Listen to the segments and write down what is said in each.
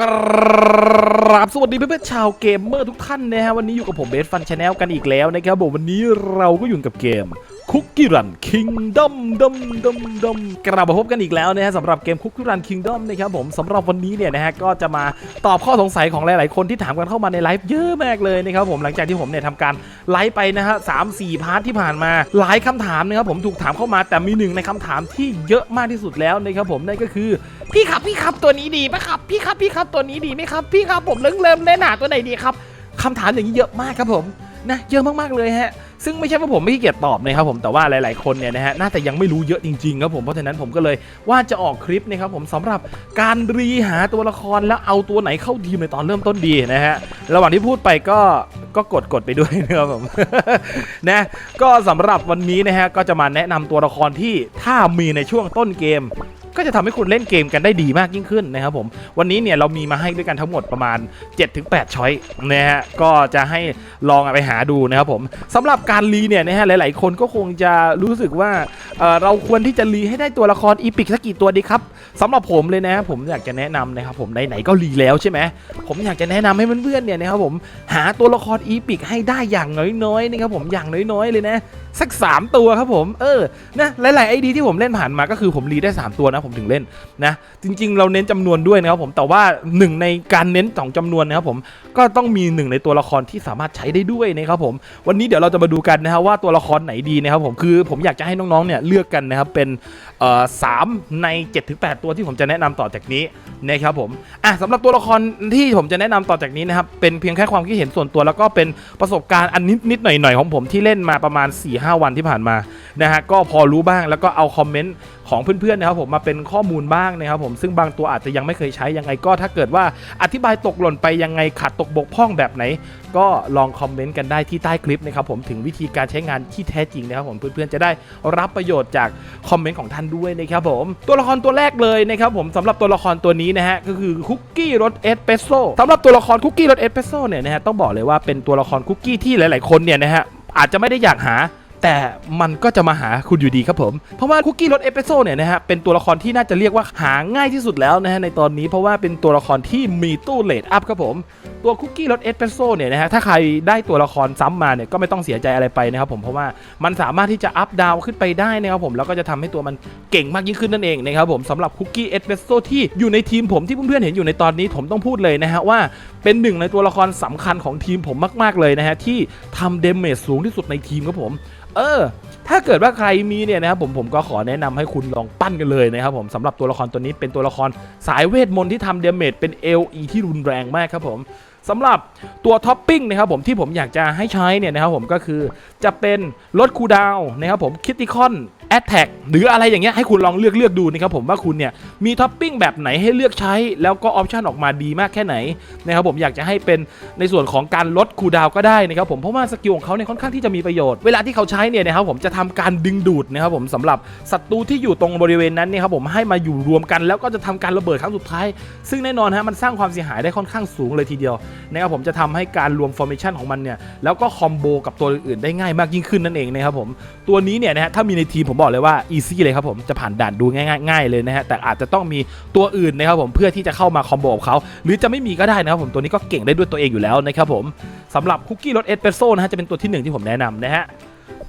กราบสวัสดีเพื่อนๆชาวเกมเมอร์ทุกท่านนะฮะวันนี้อยู่กับผมเบสฟันชาแนลกันอีกแล้วนะครับผมวันนี้เราก็อยู่กับเกม คุกกี้รันคิงดอมดอมดอมดอมกลับมาพบกันอีกแล้วนะฮะสำหรับเกมคุกกี้รันคิงดอมนะครับผมสำหรับวันนี้เนี่ยนะฮะก็จะมาตอบข้อสงสัยของหลาย ๆ คนที่ถามกันเข้ามาในไลฟ์เยอะมากเลยนะครับผมหลังจากที่ผมเนี่ยทำการไลฟ์ไปนะฮะสามสี่พาร์ทที่ผ่านมาหลายคำถามนะครับผมถูกถามเข้ามาแต่มีหนึ่งในคำถามที่เยอะมากที่สุดแล้วนะครับผมนั่นก็คือพี่ครับพี่ครับตัวนี้ดีไหมครับพี่ครับพี่ครับตัวนี้ดีไหมครับพี่ครับผมเริ่มเริ่มเล่นหาตัวไหนดีครับคำถามอย่างนี้เยอะมากครับผม นะเยอะมากๆเลยฮะซึ่งไม่ใช่ว่าผมไม่ขี้เกียจตอบนะครับผมแต่ว่าหลาย ๆคนเนี่ยนะฮะน่าจะยังไม่รู้เยอะจริงๆครับผมเพราะฉะนั้นผมก็เลยว่าจะออกคลิปนะครับผมสำหรับการรีหาตัวละครแล้วเอาตัวไหนเข้าทีมในตอนเริ่มต้นดีนะฮะระหว่างที่พูดไปก็ก็กดกดไปด้วยนะครับผมนะก็สำหรับวันนี้นะฮะก็จะมาแนะนำตัวละครที่ถ้ามีในช่วงต้นเกม ก็จะทำให้คุณเล่นเกมกันได้ดีมากยิ่งขึ้นนะครับผมวันนี้เนี่ยเรามีมาให้ด้วยกันทั้งหมดประมาณ 7-8 ช้อยนะฮะก็จะให้ลองไปหาดูนะครับผมสำหรับการรีเนี่ยนะฮะหลาย ๆ คนก็คงจะรู้สึกว่าเเราควรที่จะรีให้ได้ตัวละครอีพิกสักกี่ตัวดีครับสำหรับผมเลยนะผมอยากจะแนะนำนะครับผมไหนๆก็รีแล้วใช่ไหมผมอยากจะแนะนำให้เพื่อนๆเนี่ยนะครับผมหาตัวละครอีพิกให้ได้อย่างน้อยๆนะครับผมอย่างน้อยๆเลยนะสัก 3 ตัวครับผมเออนะหลายๆไอดีที่ผมเล่นผ่านมาก็คือผมรีได้ 3 ตัวนะผมถึงเล่นนะจริง ๆ เราเน้นจำนวนด้วยนะครับผมแต่ว่าหนึ่งในการเน้นสองจำนวนนะครับผมก็ต้องมีหนึ่งในตัวละครที่สามารถใช้ได้ด้วยนะครับผมวันนี้เดี๋ยวเราจะมาดูกันนะครับว่าตัวละครไหนดีนะครับผมคือผมอยากจะให้น้องๆเนี่ยเลือกกันนะครับเป็นสามใน 7-8 ตัวที่ผมจะแนะนำต่อจากนี้นะครับผมอะสำหรับตัวละครที่ผมจะแนะนำต่อจากนี้นะครับเป็นเพียงแค่ความคิดเห็นส่วนตัวแล้วก็เป็นประสบการณ์อันนิดนิดๆหน่อยๆของผมที่เล่นมาประมาณ4-5วันที่ผ่านมานะฮะก็พอรู้บ้างแล้วก็เอาคอมเมนต์ ของเพื่อนๆนะครับผมมาเป็นข้อมูลบ้างนะครับผมซึ่งบางตัวอาจจะยังไม่เคยใช้ยังไงก็ถ้าเกิดว่าอธิบายตกหล่นไปยังไงขาดตกบกพร่องแบบไหน ก็ลองคอมเมนต์กันได้ที่ใต้คลิปนะครับผมถึงวิธีการใช้งานที่แท้จริงนะครับผมเพื่อนๆจะได้รับประโยชน์จากคอมเมนต์ของท่านด้วยนะครับผมตัวละครตัวแรกเลยนะครับผมสำหรับตัวละครตัวนี้นะฮะก็คือคุกกี้รสเอสเปรสโซ่สำหรับตัวละครคุกกี้รสเอสเปรสโซ่เนี่ยนะฮะต้องบอกเลยว่าเป็นตัวละครคุกกี้ที่หลาย ๆคนเนี่ยนะฮะอาจจะไม่ได้อยากหา แต่มันก็จะมาหาคุณอยู่ดีครับผม เพราะว่าคุกกี้รสเอสเปรสโซ่เนี่ยนะฮะเป็นตัวละครที่น่าจะเรียกว่าหาง่ายที่สุดแล้วนะฮะในตอนนี้เพราะว่าเป็นตัวละครที่มีตู้เลดอัพครับผม ตัวคุกกี้รสเอสเปรสโซ่เนี่ยนะฮะถ้าใครได้ตัวละครซ้ำมาเนี่ยก็ไม่ต้องเสียใจอะไรไปนะครับผมเพราะว่ามันสามารถที่จะอัพดาวขึ้นไปได้นะครับผมแล้วก็จะทำให้ตัวมันเก่งมากยิ่งขึ้นนั่นเองนะครับผมสำหรับคุกกี้เอสเปรสโซ่ที่อยู่ในทีมผมที่เพื่อนๆเห็นอยู่ในตอนนี้ผมต้องพูดเลยนะฮะว่าเป็นหนึ่งในตัวละครสำคัญของทีมผมมาก ๆเลยนะฮะที่ทำเดเมจสูงที่สุดในทีมครับผมเออ ถ้าเกิดว่าใครมีเนี่ยนะครับผมผมก็ขอแนะนำให้คุณลองปั้นกันเลยนะครับผมสำหรับตัวละครตัวนี้เป็นตัวละครสายเวทมนต์ที่ทำเดเมจเป็น LE ที่รุนแรงมากครับผมสำหรับตัวท็อปปิ้งนะครับผมที่ผมอยากจะให้ใช้เนี่ยนะครับผมก็คือจะเป็นลดคูดาวน์นะครับผมคิติคอน แอตแทกหรืออะไรอย่างเงี้ยให้คุณลองเลือกเลือกดูนะครับผมว่าคุณเนี่ยมีท็อปปิ้งแบบไหนให้เลือกใช้ แล้วก็ออปชันออกมาดีมากแค่ไหนนะครับผมอยากจะให้เป็นในส่วนของการลดคูดาวก็ได้นะครับผมเพราะว่าสกิลของเขาเนี่ยค่อนข้างที่จะมีประโยชน์เวลาที่เขาใช้เนี่ยนะครับผมจะทำการดึงดูดนะครับผมสำหรับศัตรูที่อยู่ตรงบริเวณนั้นเนี่ยครับผมให้มาอยู่รวมกัน แล้วก็จะทำการระเบิดครั้งสุดท้าย ซึ่งแน่นอนฮะมันสร้างความเสียหายได้ค่อนข้างสูงเลยทีเดียวนะครับผมจะทำให้การรวมฟอร์เมชันของมันเนี่ยแล้วก็คอมโบกับตัวอื่นได้ง่ายมากยิ่งขึ้นนั่นเองนะครับผมตัวนี้เนี่ยนะฮะถ้ามีในทีมผมบอกเลยว่าอีซี่เลยครับผมจะผ่านด่านดูง่ายๆง่ายเลยนะฮะแต่อาจจะต้องมีตัวอื่นนะครับผมเพื่อที่จะเข้ามาคอมโบกับเขาหรือจะไม่มีก็ได้นะครับผมตัวนี้ก็เก่งได้ด้วยตัวเองอยู่แล้วนะครับผมสำหรับคุกกี้รสเอสเปรสโซ่นะฮะจะเป็นตัวที่หนึ่งที่ผมแนะนำนะฮะ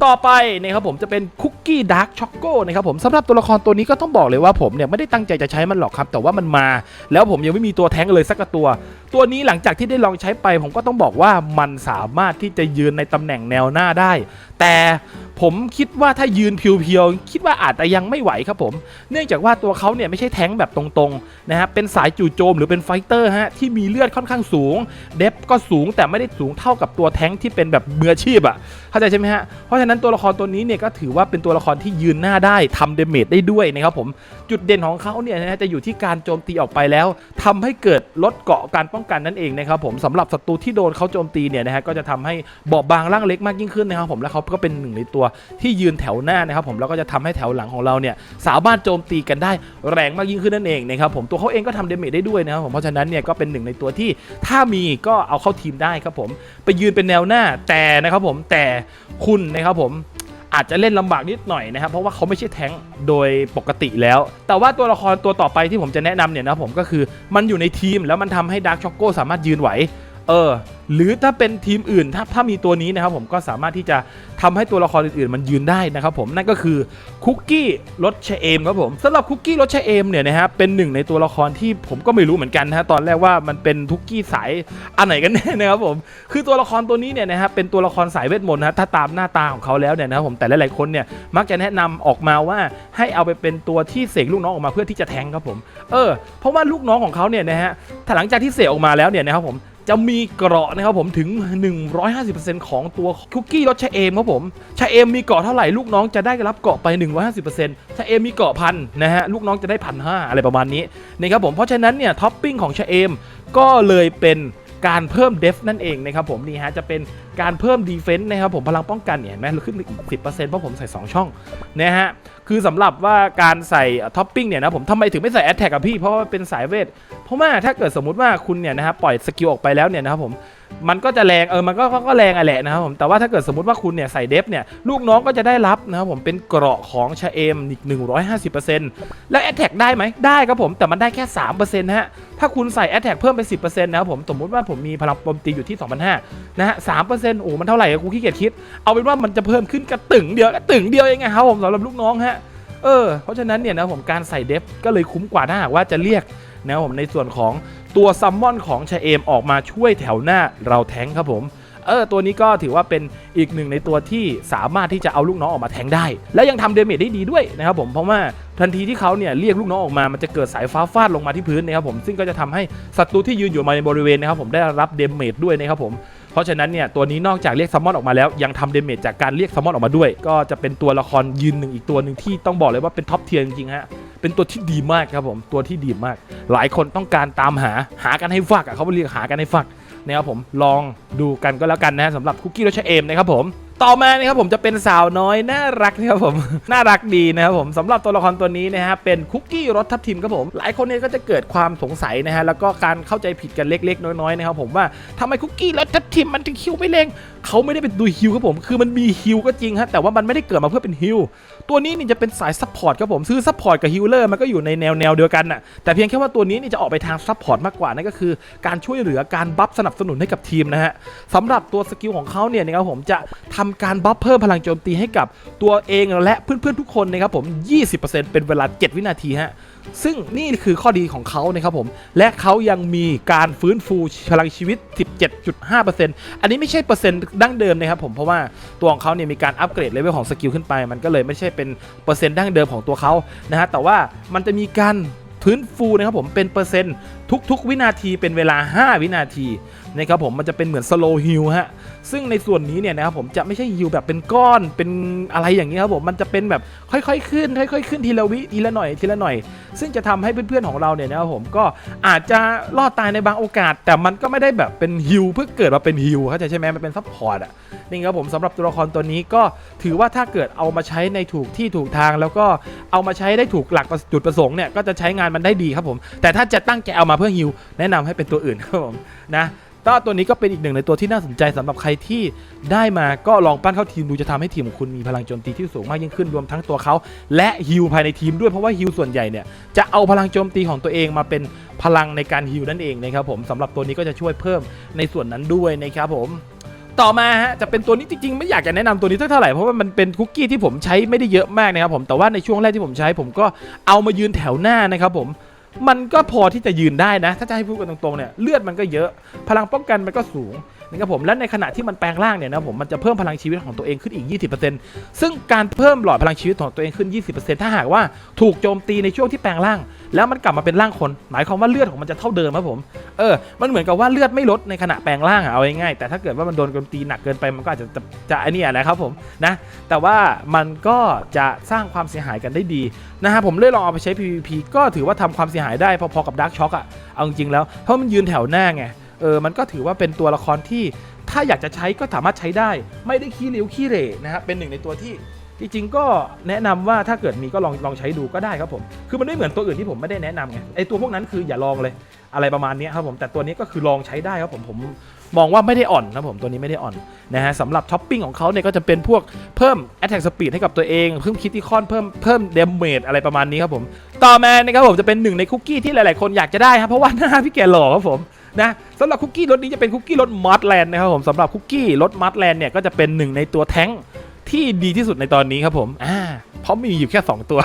ต่อไปนะครับผมจะเป็นคุกกี้ดาร์กช็อกโกนะครับผมสำหรับตัวละครตัวนี้ก็ต้องบอกเลยว่าผมเนี่ยไม่ได้ตั้งใจจะใช้มันหรอกครับ แต่ว่ามันมา แล้วผมยังไม่มีตัวแท้งเลยสักตัว ตัวนี้หลังจากที่ได้ลองใช้ไป ผมก็ต้องบอกว่ามันสามารถที่จะยืนในตำแหน่งแนวหน้าได้ แต่ผมคิดว่าถ้ายืนเพียวๆคิดว่าอาจจะยังไม่ไหวครับผม เนื่องจากว่าตัวเขาเนี่ยไม่ใช่แท้งแบบตรงๆนะฮะเป็นสายจู่โจมหรือเป็นไฟเตอร์ฮะที่มีเลือดค่อนข้างสูง เดฟก็สูงแต่ไม่ได้สูงเท่ากับตัวแท้งที่เป็นแบบมืออาชีพอะเข้าใจใช่ไหมฮะเพราะฉะนั้นนั้นตัวละครตัวนี้เนี่ยก็ถือว่าเป็นตัวละครที่ยืนหน้าได้ทำเดเมจได้ด้วยนะครับผมจุดเด่นของเขาเนี่ยนะฮะจะอยู่ที่การโจมตีออกไปแล้วทำให้เกิดลดเกาะการป้องกันนั่นเองนะครับผมสำหรับศัตรูที่โดนเขาโจมตีเนี่ยนะฮะก็จะทำให้บอบบางร่างเล็กมากยิ่งขึ้นนะครับผมแล้วเขาก็เป็นหนึ่งในตัวที่ยืนแถวหน้านะครับผมแล้วก็จะทำให้แถวหลังของเราเนี่ยสามารถโจมตีกันได้แรงมากยิ่งขึ้นนั่นเองนะครับผมตัวเขาเองก็ทำเดเมจได้ด้วยนะครับผมเพราะฉะนั้นเนี่ยก็เป็นหนึ่งในตัวที่ถ้ามีก็เอาเข้าทีมได้ครับผมไปยืนเป็นแนวหน้าแต่นะครับผมแต่คุณนะครับผมอาจจะเล่นลำบากนิดหน่อยนะครับเพราะว่าเขาไม่ใช่แท้งโดยปกติแล้ว แต่ว่าตัวละครตัวต่อไปที่ผมจะแนะนำเนี่ยนะผมก็คือมันอยู่ในทีมแล้วมันทำให้ดาร์กช็อกโกสามารถยืนไหว เออหรือถ้าเป็นทีมอื่นถ้าถ้ามีตัวนี้นะครับผมก็สามารถที่จะทำให้ตัวละครอื่นๆ มันยืนได้นะครับผมนั่นก็คือคุกกี้รสชเอมครับผมสำหรับคุกกี้รสชเอมเนี่ยนะฮะเป็นหนึ่งในตัวละครที่ผมก็ไม่รู้เหมือนกันนะฮะตอนแรกว่ามันเป็นคุกกี้สายอันไหนกันแน่นะครับผมคือตัวละครตัวนี้เนี่ยนะฮะเป็นตัวละครสายเวทมนต์นะถ้าตามหน้าตาของเขาแล้วเนี่ยนะครับผมแต่หลายๆคนเนี่ยมักจะแนะนำออกมาว่าให้เอาไปเป็นตัวที่เสกลูกน้องออกมาเพื่อที่จะแทงครับผมเออเพราะว่าลูกน้องของเขาเนี่ยนะฮะถ้าหลังจากที่เสกออกมาแล้วเนี่ยนะครับผม จะมีเกราะนะครับผมถึง 150%ของตัวคุกกี้รสชาเอมครับผมชาเอมมีเกราะเท่าไหร่ลูกน้องจะได้รับเกราะไป 150%ชาเอมมีเกราะพันนะฮะลูกน้องจะได้พันห้าอะไรประมาณนี้นะครับผมเพราะฉะนั้นเนี่ยท็อปปิ้งของชาเอมก็เลยเป็นการเพิ่มเดฟนั่นเองนะครับผมนี่ฮะจะเป็น การเพิ่มดีเฟนต์นะครับผมพลังป้องกันเนี่ยเห็นไหมขึ้นอีก 10%เพราะผมใส่ 2 ช่องนะฮะคือสำหรับว่าการใส่ท็อปปิ้งเนี่ยนะผมทำไมถึงไม่ใส่แอ t แทกกับพี่เพราะว่าเป็นสายเวทเพราะว่าถ้าเกิดสมมุติว่าคุณเนี่ยนะครับปล่อยสกิลออกไปแล้วเนี่ยนะครับผมมันก็จะแรงเออมันก็ก็แรงอะแหละนะครับผมแต่ว่าถ้าเกิดสมมติว่าคุณเนี่ยใส่เดฟเนี่ยลูกน้องก็จะได้รับนะครับผมเป็นเกราะของชาเอมอีก 150%แล้วแอ t แทกได้ไหมได้ครับผมแต่มันได้แค่ 3%นะฮะถ้าคุณใส่แอ t แทกเพิ่มไป 10%นะครับผมสมมุติว่าผมมีพลังโจมตีอยู่ที่2,500นะฮะ3%โอ้มันเท่าไหร่กูขี้เกียจคิด เอาเป็นว่ามันจะเพิ่มขึ้นกระตึงเดียวกระตึงเดียวเองไงครับผมสำหรับลูกน้องฮะเออเพราะฉะนั้นเนี่ยนะผมการใส่เดฟก็เลยคุ้มกว่าถ้าหากว่าจะเรียกนะครับผมในส่วนของตัวซัมมอนของชาเอมออกมาช่วยแถวหน้าเราแทงครับผมเออตัวนี้ก็ถือว่าเป็นอีกหนึ่งในตัวที่สามารถที่จะเอาลูกน้องออกมาแทงได้ และยังทำเดเมจได้ดีด้วยนะครับผมเพราะว่าทันทีที่เขาเนี่ยเรียกลูกน้องออกมามันจะเกิดสายฟ้าฟาดลงมาที่พื้นนะครับผมซึ่งก็จะทำให้ศัตรูที่ยืนอยู่มาในบริเวณนะครับผมได้รับเดเมจด้วยนะครับผม เพราะฉะนั้นเนี่ยตัวนี้นอกจากเรียกซัมมอนออกมาแล้วยังทำเดเมจจากการเรียกซัมมอนออกมาด้วย ก็จะเป็นตัวละครยืนหนึ่งอีกตัวหนึ่งที่ต้องบอกเลยว่าเป็นท็อปเทียร์จริงๆฮะเป็นตัวที่ดีมากครับผมตัวที่ดีมาก หลายคนต้องการตามหาหากันให้ฟักอะเขาเรียกหากันให้ฟักนะครับผมลองดูกันก็แล้วกันนะฮะสำหรับคุกกี้รสชาเอมนะครับผม ต่อมานะครับผมจะเป็นสาวน้อยน่ารักนะครับผม น่ารักดีนะครับผมสำหรับตัวละครตัวนี้นะฮะเป็นคุกกี้รสทับทิมครับผม หลายคนเนี่ยก็จะเกิดความสงสัยนะฮะแล้วก็การเข้าใจผิดกันเล็กๆ น้อยๆนะครับผมว่าทำไมคุกกี้รสทับทิมมันถึงคิวไม่เร่งเขาไม่ได้เป็นดูฮิวครับผม คือมันมีฮิวก็จริงฮะแต่ว่ามันไม่ได้เกิดมาเพื่อเป็นฮิว ตัวนี้นี่จะเป็นสายซัพพอร์ตครับผมซื้อซัพพอร์ตกับฮิลเลอร์มันก็อยู่ในแนวแนวเดียวกันน่ะแต่เพียงแค่ว่าตัวนี้นี่จะออกไปทางซัพพอร์ตมากกว่านั่นก็คือ การช่วยเหลือการบัฟสนับสนุนให้กับทีมนะฮะสำหรับตัวสกิลของเขาเนี่ยนะครับผมจะทำการบัฟเพิ่มพลังโจมตีให้กับตัวเองและเพื่อนๆทุกคนนะครับผม 20%เป็นเวลา 7 วินาทีฮะ ซึ่งนี่คือข้อดีของเขานะครับผม และเขายังมีการฟื้นฟูพลังชีวิต 17.5%อันนี้ไม่ใช่เปอร์เซ็นต์ดั้งเดิมนะครับผมเพราะว่าตัวของเขาเนี่ยมีการอัปเกรดเลเวลของสกิลขึ้นไป มันก็เลยไม่ใช่เป็นเปอร์เซ็นต์ดั้งเดิมของตัวเขานะฮะแต่ว่ามันจะมีการฟื้นฟูนะครับผมเป็นเปอร์เซ็นต์ทุก ๆ วินาทีเป็นเวลา 5 วินาทีนะครับผมมันจะเป็นเหมือนสโลฮิลฮะ ซึ่งในส่วนนี้เนี่ยนะครับผมจะไม่ใช่ฮิวแบบเป็นก้อนเป็นอะไรอย่างนี้ครับผมมันจะเป็นแบบค่อยๆขึ้นค่อยๆขึ้นทีละวิทีละหน่อยทีละหน่อย ซึ่งจะทำให้เพื่อนๆของเราเนี่ยนะครับผมก็อาจจะรอดตายในบางโอกาส แต่มันก็ไม่ได้แบบเป็นฮิวเพื่อเกิดมาเป็นฮิวเข้าใจใช่ไหมมันเป็นซัพพอร์ตอะนี่ครับผมสำหรับตัวละครตัวนี้ก็ถือว่าถ้าเกิดเอามาใช้ในถูกที่ถูกทาง แล้วก็เอามาใช้ได้ถูกหลักจุดประสงค์เนี่ยก็จะใช้งานมันได้ดีครับผม แต่ถ้าจะตั้งใจเอามาเพื่อฮิวแนะนำให้เป็นตัวอื่นครับผมนะ ก็ตัวนี้ก็เป็นอีกหนึ่งในตัวที่น่าสนใจสำหรับใครที่ได้มาก็ลองปั้นเข้าทีมดูจะทำให้ทีมของคุณมีพลังโจมตีที่สูงมากยิ่งขึ้นรวมทั้งตัวเขาและฮิลภายในทีมด้วยเพราะว่าฮิลส่วนใหญ่เนี่ยจะเอาพลังโจมตีของตัวเองมาเป็นพลังในการฮิลนั่นเองนะครับผมสำหรับตัวนี้ก็จะช่วยเพิ่มในส่วนนั้นด้วยนะครับผมต่อมาฮะจะเป็นตัวนี้จริงๆ ไม่อยากจะแนะนำตัวนี้เท่าไหร่เพราะว่ามันเป็นคุกกี้ที่ผมใช้ไม่ได้เยอะมากนะครับผมแต่ว่าในช่วงแรกที่ผมใช้ผมก็เอามายืนแถวหน้านะครับผม มันก็พอที่จะยืนได้นะ ถ้าจะให้พูดกันตรงๆเนี่ยเลือดมันก็เยอะ พลังป้องกันมันก็สูง นะครับผมและในขณะที่มันแปลงร่างเนี่ยนะผมมันจะเพิ่มพลังชีวิตของตัวเองขึ้นอีก 20%ซึ่งการเพิ่มหลอดพลังชีวิตของตัวเองขึ้น 20%ถ้าหากว่าถูกโจมตีในช่วงที่แปลงร่าง แล้วมันกลับมาเป็นร่างคน หมายความว่าเลือดของมันจะเท่าเดิมครับผมเออมันเหมือนกับว่าเลือดไม่ลดในขณะแปลงร่างอะเอาง่ายๆแต่ถ้าเกิดว่ามันโดนโจมตีหนักเกินไปมันก็อาจจะจะจะไอ้นี่แหละครับผมนะแต่ว่ามันก็จะสร้างความเสียหายกันได้ดีนะฮะผมเลยลองเอาไปใช้ PVP ก็ถือว่าทำความเสียหายได้พอๆกับ Dark Shock อะเอาจริงแล้วเพราะมันยืนแถวหน้าไง เออมันก็ถือว่าเป็นตัวละครที่ถ้าอยากจะใช้ก็สามารถใช้ได้ ไม่ได้ขี้เหลวขี้เหร่นะครับเป็นหนึ่งในตัวที่จริงๆก็แนะนำว่าถ้าเกิดมีก็ลองลองใช้ดูก็ได้ครับผม คือมันไม่เหมือนตัวอื่นที่ผมไม่ได้แนะนำไงไอตัวพวกนั้นคืออย่าลองเลยอะไรประมาณนี้ครับผมแต่ตัวนี้ก็คือลองใช้ได้ครับผมผมมองว่าไม่ได้อ่อนนะผมตัวนี้ไม่ได้อ่อนนะฮะสำหรับท็อปปิ้งของเขาเนี่ยก็จะเป็นพวกเพิ่ม attack speed ให้กับตัวเองเพิ่มคิติคอนเพิ่มเพิ่ม damage อะไรประมาณนี้ครับผมต่อมานะครับผมจะเป็นหนึ่งในคุกกี้ที่หลายๆ คนอยากจะได้ครับเพราะว่าหน้าพี่แกหล่อครับผม นะสำหรับคุกกี้รสนี้จะเป็นคุกกี้รสมัดแลนด์นะครับผมสำหรับคุกกี้รสมัดแลนด์เนี่ยก็จะเป็นหนึ่งในตัวแท้งที่ดีที่สุดในตอนนี้ครับผมอ่าเพราะมีอยู่แค่สองตัว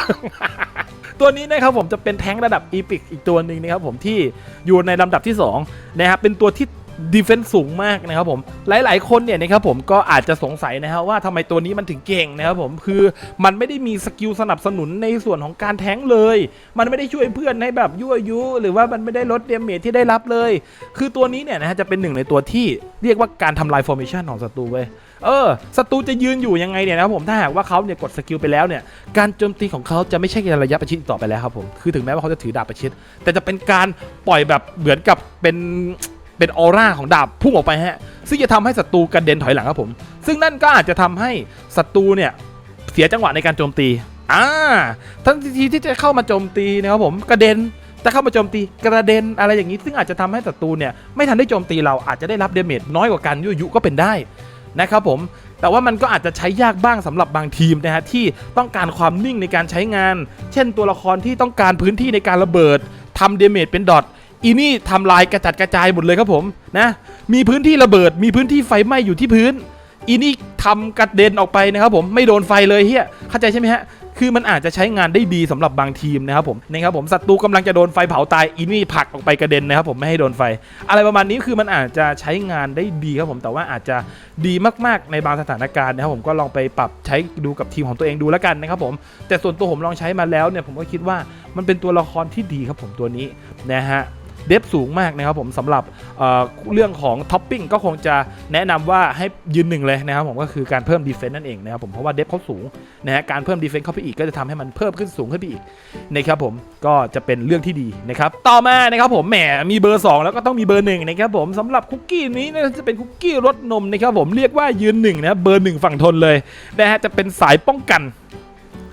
ตัวนี้นะครับผมจะเป็นแท้งระดับอีพิกอีกตัวหนึ่งนะครับผมที่อยู่ในลำดับที่2นะครับเป็นตัวที่ ดีเฟนซ์สูงมากนะครับผมหลาย ๆ คนเนี่ยนะครับผมก็อาจจะสงสัยนะครับว่าทำไมตัวนี้มันถึงเก่งนะครับผมคือมันไม่ได้มีสกิลสนับสนุนในส่วนของการแท้งเลย มันไม่ได้ช่วยเพื่อนให้แบบยั่วยุ หรือว่ามันไม่ได้ลดเดเมจที่ได้รับเลย คือตัวนี้เนี่ยนะฮะจะเป็นหนึ่งในตัวที่เรียกว่าการทำลายฟอร์เมชันของศัตรูเว้ยเออศัตรูจะยืนอยู่ยังไงเนี่ยนะครับผมถ้าหากว่าเขาเนี่ยกดสกิลไปแล้วเนี่ยการโจมตีของเขาจะไม่ใช่ระยะประชิดต่อไปแล้วครับผมคือถึงแม้ว่าเขาจะถือดาบประชิดแต่จะเป็นการปล่อยแบบเหมือนกับเป็น เป็นออร่าของดาบพุ่งออกไปฮะ ซึ่งจะทำให้ศัตรูกระเด็นถอยหลังครับผม ซึ่งนั่นก็อาจจะทำให้ศัตรูเนี่ยเสียจังหวะในการโจมตีอ่าทันทีที่จะเข้ามาโจมตีนะครับผมกระเด็นแต่เข้ามาโจมตีกระเด็นอะไรอย่างนี้ ซึ่งอาจจะทำให้ศัตรูเนี่ยไม่ทันได้โจมตีเราอาจจะได้รับเดเมจน้อยกว่าการยั่วยุก็เป็นได้นะครับผมแต่ว่ามันก็อาจจะใช้ยากบ้างสำหรับบางทีมนะฮะที่ต้องการความนิ่งในการใช้งาน เช่นตัวละครที่ต้องการพื้นที่ในการระเบิดทำเดเมจเป็นดอท อีนี่ทำลายกระจัดกระจายหมดเลยครับผมนะมีพื้นที่ระเบิด มีพื้นที่ไฟไหม้อยู่ที่พื้น อีนี่ทำกระเด็นออกไปนะครับผมไม่โดนไฟเลยเฮียเข้าใจใช่ไหมฮะคือมันอาจจะใช้งานได้ดีสำหรับบางทีมนะครับผมนะครับผมศัตรูกำลังจะโดนไฟเผาตายอีนี่ผลักออกไปกระเด็นนะครับผมไม่ให้โดนไฟ อะไรประมาณนี้คือมันอาจจะใช้งานได้ดีครับผมแต่ว่าอาจจะดีมากๆในบางสถานการณ์นะครับผมก็ลองไปปรับใช้ดูกับทีมของตัวเองดูแล้วกันนะครับผม แต่ส่วนตัวผมลองใช้มาแล้วเนี่ยผมก็คิดว่ามันเป็นตัวละครที่ดีครับผมตัวนี้นะฮะ เดฟสูงมากนะครับผมสำหรับเเรื่องของท็อปปิ้งก็คงจะแนะนำว่าให้ยืนหนึ่งเลยนะครับผมก็คือการเพิ่มดีเฟนต์นั่นเองนะครับผมเพราะว่าเดฟเขาสูงนะฮะการเพิ่มดีเฟนต์เข้าไปอีกก็จะทำให้มันเพิ่มขึ้นสูงขึ้นไปอีกนะครับผมก็จะเป็นเรื่องที่ดีนะครับต่อมานะครับผมแหมมีเบอร์ 2 แล้วก็ต้องมีเบอร์หนึ่งนะครับผมสำหรับคุกกี้นี้นยจะเป็นคุกกี้รสนมนะครับผมเรียกว่ายืนหนึ่งนะเบอร์หนึ่งฝั่งทนเลยนะฮะจะเป็นสายป้องกัน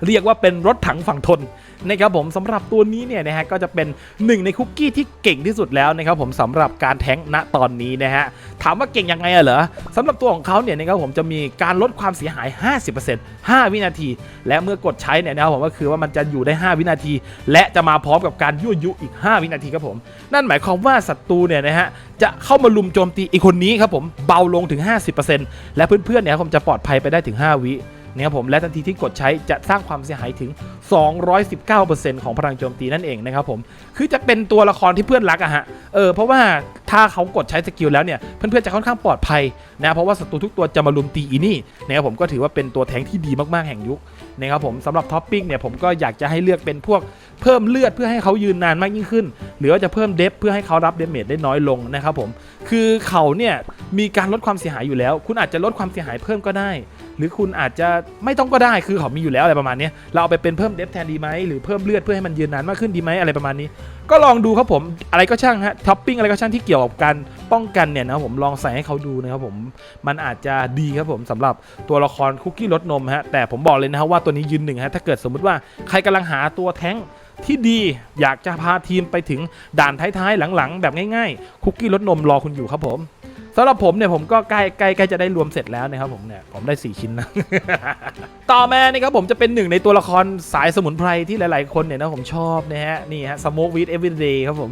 เรียกว่าเป็นรถถังฝั่งทนนะครับผมสำหรับตัวนี้เนี่ยนะฮะก็จะเป็นหนึ่งในคุกกี้ที่เก่งที่สุดแล้วนะครับผมสำหรับการแท้งณตอนนี้นะฮะถามว่าเก่งยังไงอะเหรอสำหรับตัวของเขาเนี่ยนะครับผมจะมีการลดความเสียหาย 50% 5 วินาที และเมื่อกดใช้เนี่ยนะครับผมก็คือว่ามันจะอยู่ได้ 5 วินาที และจะมาพร้อมกับการยั่วยุอีก 5 วินาทีครับผม นั่นหมายความว่าศัตรูเนี่ยนะฮะจะเข้ามาลุมโจมตีอีกคนนี้ครับผมเบาลงถึง 50%และเพื่อนๆเนี่ยผมจะปลอดภัยไปได้ถึง 5 วิ นะครับผมและทันทีที่กดใช้จะสร้างความเสียหายถึง 219%ของพลังโจมตีนั่นเองนะครับผมคือจะเป็นตัวละครที่เพื่อนรักอะฮะเออเพราะว่าถ้าเขากดใช้สกิลแล้วเนี่ยเพื่อนๆจะค่อนข้างปลอดภัยนะเพราะว่าศัตรูทุกตัวจะมาลุมตีอีนี่นะครับผมก็ถือว่าเป็นตัวแทงที่ดีมากๆแห่งยุคนะครับผมสำหรับท็อปปิ้งเนี่ยผมก็อยากจะให้เลือกเป็นพวกเพิ่มเลือดเพื่อให้เขายืนนานมากยิ่งขึ้น หรือว่าจะเพิ่มเดฟเพื่อให้เขารับเดเมจได้น้อยลงนะครับผมคือเขาเนี่ยมีการลดความเสียหายอยู่แล้ว คุณอาจจะลดความเสียหายเพิ่มก็ได้ หรือคุณอาจจะไม่ต้องก็ได้คือเขามีอยู่แล้วอะไรประมาณนี้เราเอาไปเป็นเพิ่มเดฟแทนดีไหมหรือเพิ่มเลือดเพื่อให้มันยืนนานมากขึ้นดีไหมอะไรประมาณนี้ ก็ลองดูครับผมอะไรก็ช่างฮะท็อปปิ้งอะไรก็ช่างที่เกี่ยวกับการป้องกันเนี่ยนะครับผมลองใส่ให้เขาดูนะครับผมมันอาจจะดีครับผมสำหรับตัวละครคุกกี้รสนมฮะแต่ผมบอกเลยนะครับว่าตัวนี้ยืนหนึ่งฮะถ้าเกิดสมมุติว่าใครกำลังหาตัวแท้งที่ดีอยากจะพาทีมไปถึงด่านท้ายๆหลังๆ แบบง่ายๆ คุกกี้รสนมรอคุณอยู่ครับผม สำหรับผมเนี่ยผมก็ใกล้ใกล้ใกล้จะได้รวมเสร็จแล้วนะครับผมเนี่ยผมได้ 4 ชิ้นนะ ต่อมานะครับผมจะเป็นหนึ่งในตัวละครสายสมุนไพรที่หลายๆ คนเนี่ยนะผมชอบนะฮะนี่ฮะสโมกวีดเอเวอร์เดย์ครับผม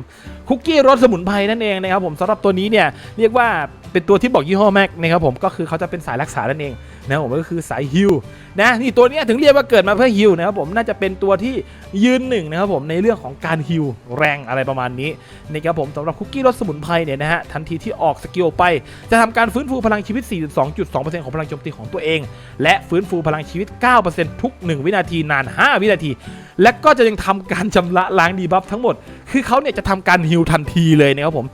คุกกี้รสสมุนไพรนั่นเองนะครับผมสำหรับตัวนี้เนี่ยเรียกว่าเป็นตัวที่บอกยี่ห้อแม็กนะครับผมก็คือเขาจะเป็นสายรักษานั่นเองนะผมก็คือสายฮิลนะนี่ตัวนี้ถึงเรียกว่าเกิดมาเพื่อฮิลนะครับผมน่าจะเป็นตัวที่ยืนหนึ่งนะครับผมในเรื่องของการฮิลแรงอะไรประมาณนี้นะครับผมสำหรับคุกกี้รสสมุนไพรเนี่ยนะฮะทันทีที่ออกสกิลไป จะทำการฟื้นฟูพลังชีวิต 42.2%ของพลังโจมตีของตัวเอง และฟื้นฟูพลังชีวิต 9%ทุก 1 วินาทีนาน 5 วินาที และก็จะยังทำการชำระล้างดีบัฟทั้งหมด คือเขาเนี่ยจะทำการฮิลทันทีเลยนะครับผม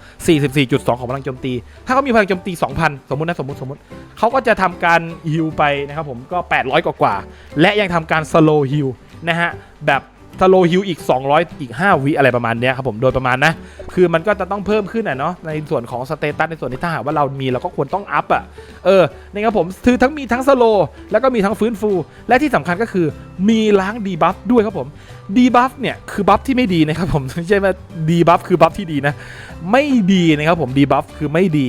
44.2 ของพลังโจมตี ถ้าเขามีพลังโจมตี 2,000 สมมุตินะสมมติสมมติเขาก็จะทำการฮิลไปนะครับผมก็ 800 กว่ากว่า และยังทำการสโลฮิลนะฮะ แบบสโลฮิลอีก 200 อีก 5 วิอะไรประมาณเนี้ยครับผม โดยประมาณนะ คือมันก็จะต้องเพิ่มขึ้นอะเนาะ ในส่วนของสเตตัส ในส่วนที่ถ้าหากว่าเรามีเราก็ควรต้องอัพอะ เออนะครับผม คือทั้งมีทั้งสโลแล้วก็มีทั้งฟื้นฟู และที่สำคัญก็คือมีล้างดีบัฟด้วยครับผม ดีบัฟเนี่ย คือบัฟที่ไม่ดีนะครับผม ไม่ใช่ว่าดีบัฟคือบัฟที่ดีนะ ไม่ดีนะครับผม ดีบัฟคือไม่ดี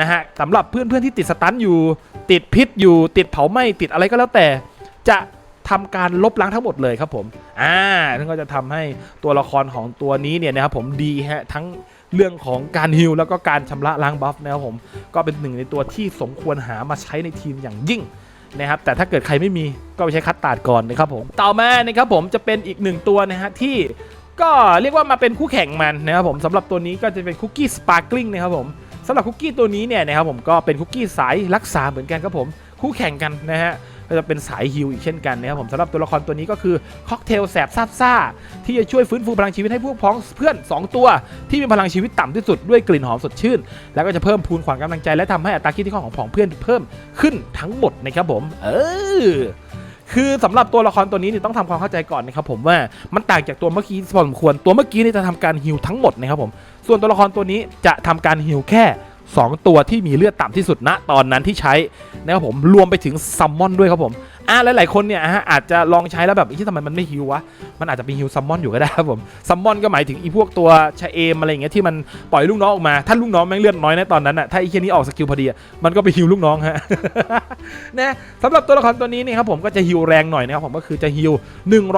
นะฮะสำหรับเพื่อนๆที่ติดสตันอยู่ติดพิษอยู่ติดเผาไหม้ติดอะไรก็แล้วแต่ จะทำการลบล้างทั้งหมดเลยครับผมอ่านั่นก็จะทำให้ตัวละครของตัวนี้เนี่ยนะครับผมดีฮะทั้งเรื่องของการฮิลแล้วก็การชำระล้างบัฟนะครับผมก็เป็นหนึ่งในตัวที่สมควรหามาใช้ในทีมอย่างยิ่งนะครับแต่ถ้าเกิดใครไม่มีก็ไปใช้คัตตาดก่อนนะครับผมต่อมานะครับผมจะเป็นอีกหนึ่งตัวนะฮะที่ก็เรียกว่ามาเป็นคู่แข่งมันนะครับผมสำหรับตัวนี้ก็จะเป็นคุกกี้สปาร์กลิงนะครับผม สำหรับคุกกี้ตัวนี้เนี่ยนะครับผมก็เป็นคุกกี้สายรักษาเหมือนกันครับผมคู่แข่งกันนะฮะก็จะเป็นสายฮิลอีกเช่นกันนะครับผมสำหรับตัวละครตัวนี้ก็คือค็อกเทลแสบซาบซ่า ที่จะช่วยฟื้นฟูพลังชีวิตให้พวกพ้องเพื่อน 2 ตัว ที่มีพลังชีวิตต่ำที่สุดด้วยกลิ่นหอมสดชื่น แล้วก็จะเพิ่มพูนขวัญกำลังใจและทำให้อัตราคิดที่ข้อของผองเพื่อนเพิ่มขึ้นทั้งหมดนะครับผม เออคือสำหรับตัวละครตัวนี้เนี่ยต้องทำความเข้าใจก่อนนะครับผมว่ามันต่างจากตัวเมื่อกี้พอสมควรตัวเมื่อกี้นี่จะทำการฮิลทั้งหมดนะครับผม ส่วนตัวละครตัวนี้จะทำการฮิลแค่ 2 ตัวที่มีเลือดต่ำที่สุดณตอนนั้นที่ใช้นะครับผมรวมไปถึงซัมมอนด้วยครับผมอ่าหลายๆคนเนี่ยฮะอาจจะลองใช้แล้วแบบที่ทำไมมันไม่ฮิลวะมันอาจจะเป็นฮิลซัมมอนอยู่ก็ได้ครับผมซัมมอนก็หมายถึงอีพวกตัวชาเอมอะไรอย่างเงี้ยที่มันปล่อยลูกน้องออกมาถ้าลูกน้องแม่งเลือดน้อยในตอนนั้นอะถ้าไอ้เคนี้ออกสกิลพอดีมันก็ไปฮิลลูกน้องฮะนะสำหรับตัวละครตัวนี้นี่ครับผมก็จะฮิลแรงหน่อยนะครับผมก็คือจะฮิล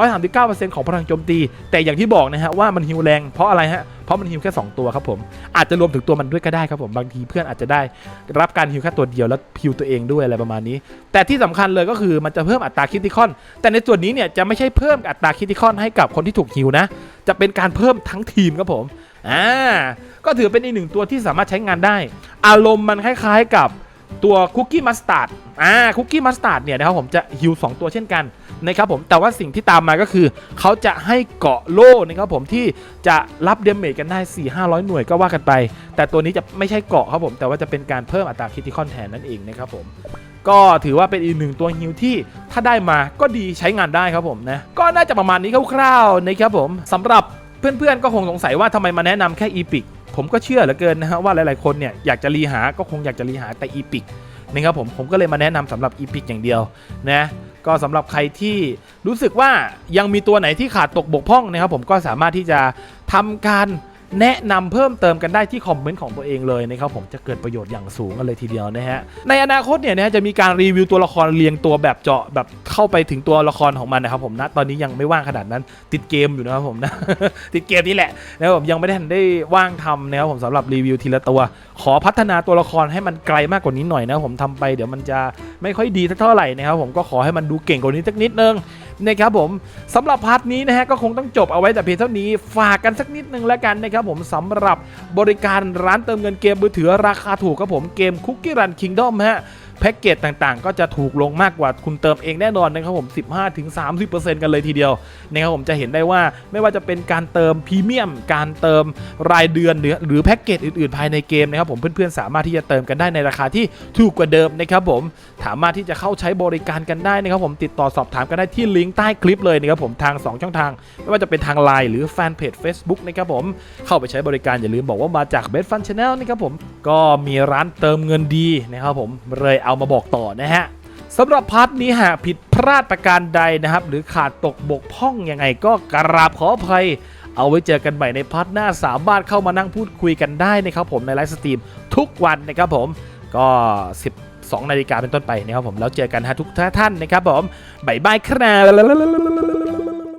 139%ของพลังโจมตี แต่อย่างที่บอกนะฮะว่ามันฮิลแรงเพราะอะไรฮะเราะมันฮิวแค่ 2 ตัวครับผมอาจจะรวมถึงตัวมันด้วยก็ได้ครับผมบางทีเพื่อนอาจจะได้รับการฮิวแค่ตัวเดียวแล้วฮิวตัวเองด้วยอะไรประมาณนี้ แต่ที่สำคัญเลยก็คือมันจะเพิ่มอัตราคิติคอน แต่ในส่วนนี้เนี่ยจะไม่ใช่เพิ่มอัตราคิติคอนให้กับคนที่ถูกฮิวนะจะเป็นการเพิ่มทั้งทีมครับผมอ่าก็ถือเป็นอีกหนึ่งตัวที่สามารถใช้งานได้ อารมณ์มันคล้ายๆกับ ตัวคุกกี้มัสตาร์ดอ่าคุกกี้มัสตาร์ดเนี่ยนะครับผมจะฮิว2ตัวเช่นกันนะครับผมแต่ว่าสิ่งที่ตามมาก็คือ เขาจะให้เกาะโล่นะครับผมที่จะรับเดเมจกันได้ 4 500 หน่วยก็ว่ากันไป แต่ตัวนี้จะไม่ใช่เกาะครับผมแต่ว่าจะเป็นการเพิ่มอัตราคิติคอนแทนนั่นเองนะครับผมก็ถือว่าเป็นอีกหนึ่งตัวฮิวที่ถ้าได้มาก็ดีใช้งานได้ครับผมนะก็น่าจะประมาณนี้คร่าวๆนะครับผมสำหรับเพื่อนๆก็คงสงสัยว่าทำไมมาแนะนำแค่อีพิก ผมก็เชื่อเหลือเกินนะฮะว่าหลายๆคนเนี่ยอยากจะรีหาก็คงอยากจะรีหาแต่อีพิกนะครับผมผมก็เลยมาแนะนำสำหรับอีพิกอย่างเดียวนะก็สำหรับใครที่รู้สึกว่ายังมีตัวไหนที่ขาดตกบกพร่องนะครับผมก็สามารถที่จะทำการ แนะนำเพิ่มเติมกันได้ที่คอมเมนต์ของตัวเองเลยนะครับผมจะเกิดประโยชน์อย่างสูงกันเลยทีเดียวนะฮะในอนาคตเนี่ยนะฮะจะมีการรีวิวตัวละครเรียงตัวแบบเจาะแบบเข้าไปถึงตัวละครของมันนะครับผมนะตอนนี้ยังไม่ว่างขนาดนั้นติดเกมอยู่นะครับผมนะติดเกมนี่แหละนะครับผมยังไม่ได้ทันได้ว่างทำนะครับผมสำหรับรีวิวทีละตัว ขอพัฒนาตัวละครให้มันไกลมากกว่านี้หน่อยนะผมทำไปเดี๋ยวมันจะไม่ค่อยดีสักเท่าไหร่นะครับผมก็ขอให้มันดูเก่งกว่านี้สักนิดนึง นะครับผมสำหรับพาร์ทนี้นะฮะก็คงต้องจบเอาไว้แต่เพียงเท่านี้ฝากกันสักนิดนึงแล้วกันนะครับผมสำหรับบริการร้านเติมเงินเกมมือถือราคาถูกครับผมเกมคุกกี้รันคิงดอมฮะ แพ็กเกจต่างๆ ก็จะถูกลงมากกว่าคุณเติมเองแน่นอนนะครับผม 15-30%กันเลยทีเดียวนะครับผมจะเห็นได้ว่าไม่ว่าจะเป็นการเติมพรีเมียม การเติมรายเดือนหรือหรือแพ็กเกจอื่นๆ ภายในเกมนะครับผมเพื่อนๆสามารถที่จะเติมกันได้ในราคาที่ถูกกว่าเดิมนะครับผมสามารถที่จะเข้าใช้บริการกันได้นะครับผมติดต่อสอบถามกันได้ที่ลิงก์ใต้คลิปเลยนะครับผมทาง 2 ช่องทาง ไม่ว่าจะเป็นทาง Line หรือแฟนเพจ Facebook นะครับผมเข้าไปใช้บริการอย่าลืมบอกว่ามาจาก b e s t Fun Channel นะครับผมก็มีร้านเติมเงินดีนะครับผมเลยเอามาบอกต่อนะฮะสำหรับพาร์ทนี้หากผิดพลาดประการใดนะครับ หรือขาดตกบกพร่องยังไงก็กราบขออภัย เอาไว้เจอกันใหม่ในพาร์ทหน้าสามารถเข้ามานั่งพูดคุยกันได้นะครับผมในไลฟ์สตรีมทุกวันนะครับผมก็ 12 นาฬิกาเป็นต้นไปนะครับผมแล้วเจอกันฮะทุกท่านนะครับผมบ๊ายบายครับ